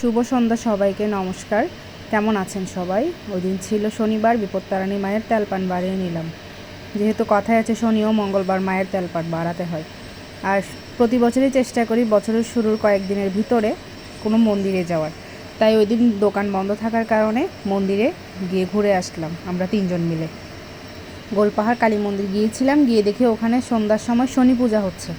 শুভ সন্ধ্যা সবাইকে, নমস্কার। কেমন আছেন সবাই? ওই দিন ছিল শনিবার, বিপত্তারাণী মায়ের তেলপান বাড়িয়ে নিলাম। যেহেতু কথায় আছে শনি ও মঙ্গলবার মায়ের তেলপান বাড়াতে হয়। আর প্রতি বছরই চেষ্টা করি বছরের শুরুর কয়েকদিনের ভিতরে কোনো মন্দিরে যাওয়ার। তাই ওই দিন দোকান বন্ধ থাকার কারণে মন্দিরে গিয়ে ঘুরে আসলাম আমরা তিনজন মিলে। গোলপাহাড় কালী মন্দির গিয়েছিলাম, গিয়ে দেখে ওখানে সন্ধ্যার সময় শনি পূজা হচ্ছে।